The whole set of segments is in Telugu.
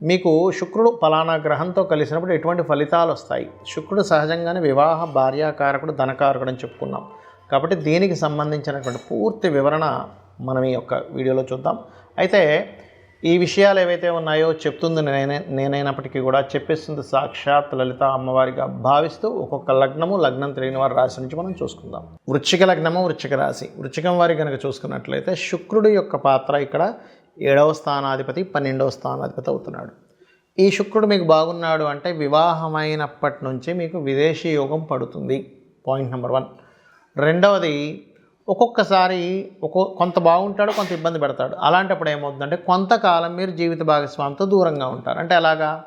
మీకు శుక్రుడు ఫలానా గ్రహంతో కలిసినప్పుడు ఎటువంటి ఫలితాలు వస్తాయి? శుక్రుడు సహజంగానే వివాహ భార్యాకారకుడు ధనకారకుడు అని చెప్పుకున్నాం. కాబట్టి దీనికి సంబంధించినటువంటి పూర్తి వివరణ మనం ఈ యొక్క వీడియోలో చూద్దాం. అయితే ఈ విషయాలు ఏవైతే ఉన్నాయో చెప్తుంది నేనే నేనైనప్పటికీ కూడా చెప్పేస్తుంది సాక్షాత్ లలిత అమ్మవారిగా భావిస్తూ ఒక్కొక్క లగ్నము లగ్నం తెలియని వారి రాశి నుంచి మనం చూసుకుందాం. వృచ్చిక లగ్నము వృచ్చిక రాశి. వృచ్చికం వారి కనుక చూసుకున్నట్లయితే శుక్రుడు యొక్క పాత్ర ఇక్కడ ఏడవ స్థానాధిపతి పన్నెండవ స్థానాధిపతి అవుతున్నాడు. ఈ శుక్రుడు మీకు బాగున్నాడు అంటే వివాహమైనప్పటి నుంచి మీకు విదేశీ యోగం పడుతుంది. Point number one. రెండవది ఒక్కొక్కసారి ఒక్కో కొంత బాగుంటాడు కొంత ఇబ్బంది పెడతాడు. అలాంటప్పుడు ఏమవుతుందంటే కొంతకాలం మీరు జీవిత భాగస్వామితో దూరంగా ఉంటారు. అంటే ఎలాగా?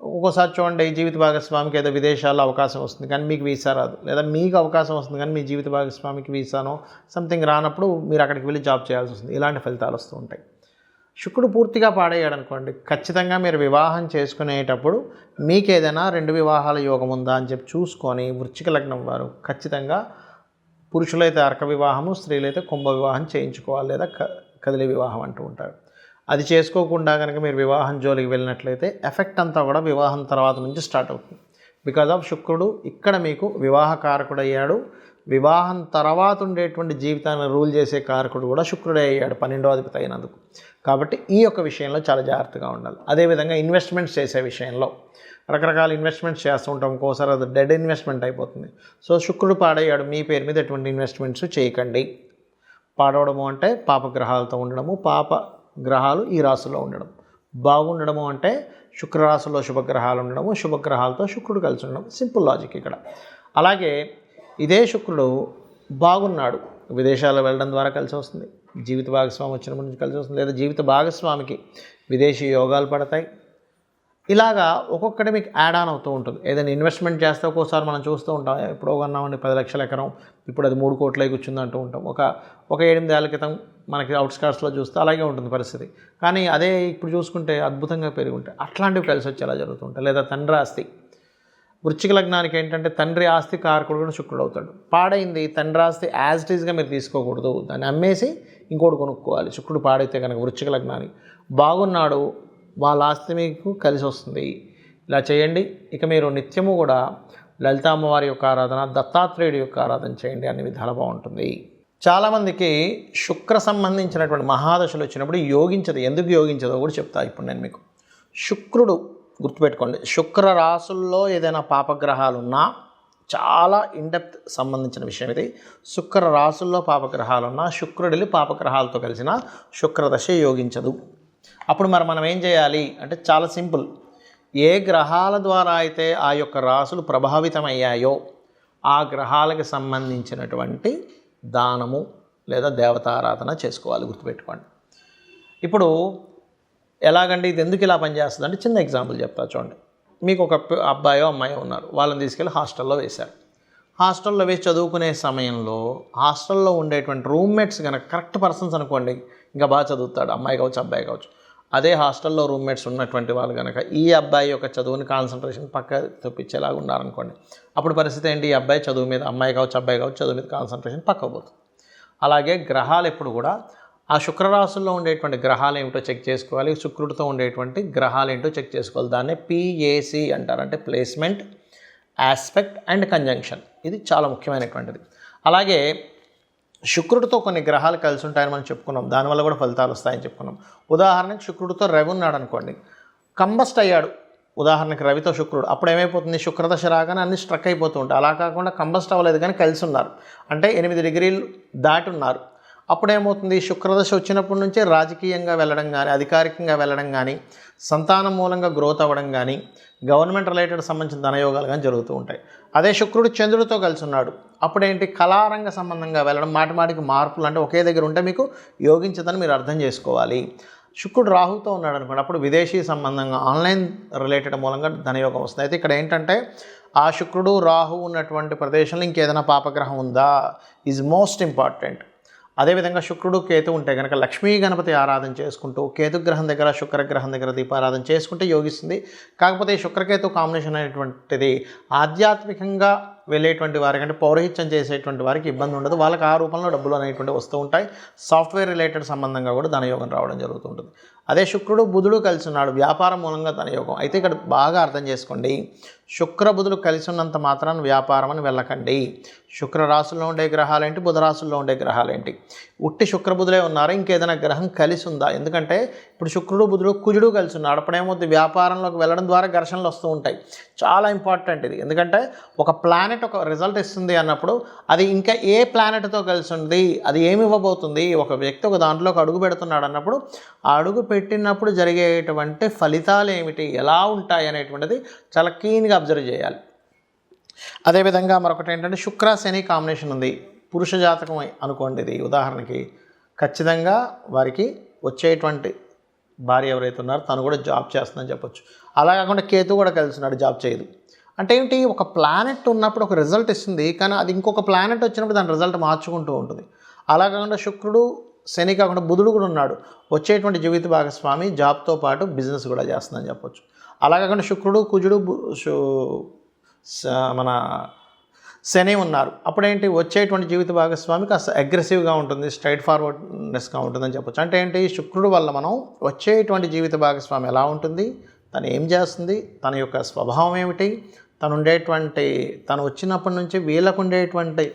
ఒక్కోసారి చూడండి జీవిత భాగస్వామికి ఏదో విదేశాల్లో అవకాశం వస్తుంది కానీ మీకు వీసా రాదు. లేదా మీకు అవకాశం వస్తుంది కానీ మీ జీవిత భాగస్వామికి వీసానో సంథింగ్ రానప్పుడు మీరు అక్కడికి వెళ్ళి జాబ్ చేయాల్సి వస్తుంది. ఇలాంటి ఫలితాలు వస్తూ ఉంటాయి. శుక్రుడు పూర్తిగా పాడయ్యాడు అనుకోండి ఖచ్చితంగా మీరు వివాహం చేసుకునేటప్పుడు మీకు ఏదైనా రెండు వివాహాల యోగం ఉందా అని చెప్పి చూసుకొని వృచ్చిక లగ్నం వారు ఖచ్చితంగా పురుషులైతే అర్క వివాహము స్త్రీలైతే కుంభ వివాహం చేయించుకోవాలి లేదా క కదిలి వివాహం అంటూ ఉంటారు. అది చేసుకోకుండా కనుక మీరు వివాహం జోలికి వెళ్ళినట్లయితే ఎఫెక్ట్ అంతా కూడా వివాహం తర్వాత నుంచి స్టార్ట్ అవుతుంది. బికాజ్ ఆఫ్ శుక్రుడు ఇక్కడ మీకు వివాహ వివాహం తర్వాత ఉండేటువంటి జీవితాన్ని రూల్ చేసే కారకుడు కూడా శుక్రుడే అయ్యాడు పన్నెండో అధిపతి అయినందుకు. కాబట్టి ఈ యొక్క విషయంలో చాలా జాగ్రత్తగా ఉండాలి. అదేవిధంగా ఇన్వెస్ట్మెంట్స్ చేసే విషయంలో రకరకాల ఇన్వెస్ట్మెంట్స్ చేస్తూ ఉంటాం. ఒక్కోసారి అది డెడ్ ఇన్వెస్ట్మెంట్ అయిపోతుంది. సో శుక్రుడు పాడయ్యాడు. మీ పేరు మీద ఎటువంటి ఇన్వెస్ట్మెంట్స్ చేయకండి. పాడవడము అంటే పాపగ్రహాలతో ఉండడము పాప గ్రహాలు ఈ రాశిలో ఉండడం. బాగుండడము అంటే శుక్రరాశిలో శుభగ్రహాలు ఉండడము శుభగ్రహాలతో శుక్రుడు కలిసి ఉండడం. సింపుల్ లాజిక్ ఇక్కడ. అలాగే ఇదే శుక్రుడు బాగున్నాడు. విదేశాలు వెళ్ళడం ద్వారా కలిసి వస్తుంది. జీవిత భాగస్వామి వచ్చినప్పటి నుంచి కలిసి వస్తుంది. లేదా జీవిత భాగస్వామికి విదేశీ యోగాలు పడతాయి. ఇలాగా ఒక్కొక్కటి మీకు యాడ్ ఆన్ అవుతూ ఉంటుంది. ఏదైనా ఇన్వెస్ట్మెంట్ చేస్తే ఒక్కోసారి మనం చూస్తూ ఉంటాం. ఎప్పుడో కొన్నామండి పది లక్షల ఎకరం. ఇప్పుడు అది మూడు కోట్లే కూర్చుంది అంటూ ఉంటాం. ఒక ఒక ఎనిమిది ఏళ్ళ క్రితం మనకి అవుట్స్కర్ట్స్లో చూస్తే అలాగే ఉంటుంది పరిస్థితి. కానీ అదే ఇప్పుడు చూసుకుంటే అద్భుతంగా పెరిగి ఉంటాయి. అట్లాంటివి కలిసి వచ్చేలా జరుగుతుంటాయి లేదా తండ్రి ఆస్తి వృచ్చిక లగ్నానికి ఏంటంటే తండ్రి ఆస్తి కారకుడు కూడా శుక్రుడు అవుతాడు. పాడైంది తండ్రి ఆస్తి యాజ్ ఇట్ ఈస్గా మీరు తీసుకోకూడదు. దాన్ని అమ్మేసి ఇంకోటి కొనుక్కోవాలి. శుక్రుడు పాడైతే కనుక వృచ్చిక లగ్నానికి. బాగున్నాడు వాళ్ళ ఆస్తి మీకు కలిసి వస్తుంది. ఇలా చేయండి. ఇక మీరు నిత్యము కూడా లలిత అమ్మవారి యొక్క ఆరాధన దత్తాత్రేయుడి యొక్క ఆరాధన చేయండి. అన్ని విధాలు బాగుంటుంది. చాలామందికి శుక్ర సంబంధించినటువంటి మహాదశలు వచ్చినప్పుడు యోగించదు. ఎందుకు యోగించదో కూడా చెప్తా ఇప్పుడు నేను మీకు. శుక్రుడు గుర్తుపెట్టుకోండి. శుక్ర రాసుల్లో ఏదైనా పాపగ్రహాలు ఉన్నా చాలా ఇండెప్త్ సంబంధించిన విషయం ఇది. శుక్ర రాసుల్లో పాపగ్రహాలు ఉన్నా శుక్రుడిని పాపగ్రహాలతో కలిసిన శుక్రదశ యోగించదు. అప్పుడు మరి మనం ఏం చేయాలి? అంటే చాలా సింపుల్. ఏ గ్రహాల ద్వారా అయితే ఆ యొక్క రాసులు ప్రభావితమయ్యాయో ఆ గ్రహాలకు సంబంధించినటువంటి దానము లేదా దేవతారాధన చేసుకోవాలి. గుర్తుపెట్టుకోండి. ఇప్పుడు ఎలాగండి? ఇది ఎందుకు ఇలా పనిచేస్తుంది? అంటే చిన్న ఎగ్జాంపుల్ చెప్తా చూడండి. మీకు ఒక అబ్బాయో అమ్మాయో ఉన్నారు. వాళ్ళని తీసుకెళ్ళి హాస్టల్లో వేశారు. హాస్టల్లో వేసి చదువుకునే సమయంలో హాస్టల్లో ఉండేటువంటి రూమ్మేట్స్ కనుక కరెక్ట్ పర్సన్స్ అనుకోండి ఇంకా బాగా చదువుతాడు. అమ్మాయి కావచ్చు అబ్బాయి కావచ్చు. అదే హాస్టల్లో రూమ్మేట్స్ ఉన్నటువంటి వాళ్ళు కనుక ఈ అబ్బాయి యొక్క చదువుని కాన్సన్ట్రేషన్ పక్క తప్పించేలాగా ఉన్నారనుకోండి అప్పుడు పరిస్థితి ఏంటి? ఈ అబ్బాయి చదువు మీద అమ్మాయి కావచ్చు అబ్బాయి కావచ్చు చదువు మీద కాన్సన్ట్రేషన్ పక్కకు పోతుంది. అలాగే గ్రహాలు ఎప్పుడు కూడా ఆ శుక్రరాశుల్లో ఉండేటువంటి గ్రహాలు ఏమిటో చెక్ చేసుకోవాలి శుక్రుడితో ఉండేటువంటి గ్రహాలు ఏంటో చెక్ చేసుకోవాలి. దాన్నే పిఏసి అంటారు. అంటే ప్లేస్మెంట్ ఆస్పెక్ట్ అండ్ కంజంక్షన్. ఇది చాలా ముఖ్యమైనటువంటిది. అలాగే శుక్రుడితో కొన్ని గ్రహాలు కలిసి ఉంటాయని మనం చెప్పుకున్నాం. దానివల్ల కూడా ఫలితాలు వస్తాయని చెప్పుకున్నాం. ఉదాహరణకు శుక్రుడితో రవి ఉన్నాడు అనుకోండి. కంబస్ట్ అయ్యాడు. ఉదాహరణకి రవితో శుక్రుడు. అప్పుడు ఏమైపోతుంది? శుక్రదశ రాగానే అన్ని స్ట్రక్ అయిపోతూ ఉంటాయి. అలా కాకుండా కంబస్ట్ అవ్వలేదు కానీ కలిసి ఉన్నారు. అంటే ఎనిమిది డిగ్రీలు దాటి ఉన్నారు. అప్పుడేమవుతుంది? శుక్రదశ వచ్చినప్పటి నుంచే రాజకీయంగా వెళ్ళడం కానీ అధికారికంగా వెళ్ళడం కానీ సంతానం మూలంగా గ్రోత్ అవ్వడం కానీ గవర్నమెంట్ రిలేటెడ్ సంబంధించిన ధనయోగాలు కానీ జరుగుతూ ఉంటాయి. అదే శుక్రుడు చంద్రుడితో కలిసి ఉన్నాడు అప్పుడేంటి? కళారంగ సంబంధంగా వెళ్ళడం మాటిమాటికి మార్పులు అంటే ఒకే దగ్గర ఉంటే మీకు యోగించదని మీరు అర్థం చేసుకోవాలి. శుక్రుడు రాహుతో ఉన్నాడు అనుకోండి అప్పుడు విదేశీ సంబంధంగా ఆన్లైన్ రిలేటెడ్ మూలంగా ధనయోగం వస్తుంది. అయితే ఇక్కడ ఏంటంటే ఆ శుక్రుడు రాహు ఉన్నటువంటి ప్రదేశంలో ఇంకేదైనా పాపగ్రహం ఉందా? ఈజ్ మోస్ట్ ఇంపార్టెంట్ అదేవిధంగా శుక్రుడు కేతు ఉంటే కనుక లక్ష్మీ గణపతి ఆరాధన చేసుకుంటూ కేతుగ్రహం దగ్గర శుక్రగ్రహం దగ్గర దీపారాధన చేసుకుంటే యోగిస్తుంది. కాకపోతే శుక్రకేతు కాంబినేషన్ అనేటువంటిది ఆధ్యాత్మికంగా వెళ్ళేటువంటి వారికి అంటే పౌరహిత్యం చేసేటువంటి వారికి ఇబ్బంది ఉండదు. వాళ్ళకి ఆ రూపంలో డబ్బులు అనేటువంటి వస్తూ ఉంటాయి. సాఫ్ట్వేర్ రిలేటెడ్ సంబంధంగా కూడా ధనయోగం రావడం జరుగుతుంటుంది అదే శుక్రుడు బుధుడు కలిసి ఉన్నాడు వ్యాపారం మూలంగా తన యోగం. అయితే ఇక్కడ బాగా అర్థం చేసుకోండి. శుక్ర బుధులు కలిసి ఉన్నంత మాత్రాన్ని వ్యాపారం అని వెళ్ళకండి. శుక్ర రాశుల్లో ఉండే గ్రహాలేంటి? బుధ రాశుల్లో ఉండే గ్రహాలేంటి? ఉట్టి శుక్ర బుధులే ఉన్నారు? ఇంకేదైనా గ్రహం కలిసి ఉందా ఎందుకంటే ఇప్పుడు శుక్రుడు బుధుడు కుజుడు కలిసి ఉన్నాడు అప్పుడేమవుతుంది వ్యాపారంలోకి వెళ్ళడం ద్వారా ఘర్షణలు వస్తూ ఉంటాయి. చాలా ఇంపార్టెంట్ ఇది. ఎందుకంటే ఒక ప్లానెట్ ఒక రిజల్ట్ ఇస్తుంది అన్నప్పుడు అది ఇంకా ఏ ప్లానెట్తో కలిసి ఉంది? అది ఏమి ఇవ్వబోతుంది? ఒక వ్యక్తి ఒక దాంట్లోకి అడుగు పెడుతున్నాడు అన్నప్పుడు ఆ అడుగు పెట్టినప్పుడు జరిగేటువంటి ఫలితాలు ఏమిటి? ఎలా ఉంటాయి అనేటువంటిది చాలా క్లీన్గా అబ్జర్వ్ చేయాలి. అదేవిధంగా మరొకటి ఏంటంటే శుక్ర శని కాంబినేషన్ ఉంది. పురుష జాతకం అనుకోండి ఇది. ఉదాహరణకి ఖచ్చితంగా వారికి వచ్చేటువంటి భార్య ఎవరైతే ఉన్నారో తను కూడా జాబ్ చేస్తుందని చెప్పొచ్చు. అలా కాకుండా కేతు కూడా కలిసినాడు జాబ్ చేయదు. అంటే ఏంటి? ఒక ప్లానెట్ ఉన్నప్పుడు ఒక రిజల్ట్ ఇస్తుంది. కానీ అది ఇంకొక ప్లానెట్ వచ్చినప్పుడు దాని రిజల్ట్ మార్చుకుంటూ ఉంటుంది. అలా కాకుండా శుక్రుడు శని కాకుండా బుధుడు కూడా ఉన్నాడు. వచ్చేటువంటి జీవిత భాగస్వామి జాబ్తో పాటు బిజినెస్ కూడా చేస్తుందని చెప్పొచ్చు. అలా కాకుండా శుక్రుడు కుజుడు బు- మన శని ఉన్నారు. అప్పుడేంటి? వచ్చేటువంటి జీవిత భాగస్వామి కాస్త అగ్రెసివ్గా ఉంటుంది స్ట్రైట్ ఫార్వర్డ్నెస్గా ఉంటుందని చెప్పొచ్చు. అంటే ఏంటి? శుక్రుడు వల్ల మనం వచ్చేటువంటి జీవిత భాగస్వామి ఎలా ఉంటుంది? తను ఏం చేస్తుంది? తన యొక్క స్వభావం ఏమిటి? తను ఉండేటువంటి తను వచ్చినప్పటి నుంచి వీళ్ళకు ఉండేటువంటి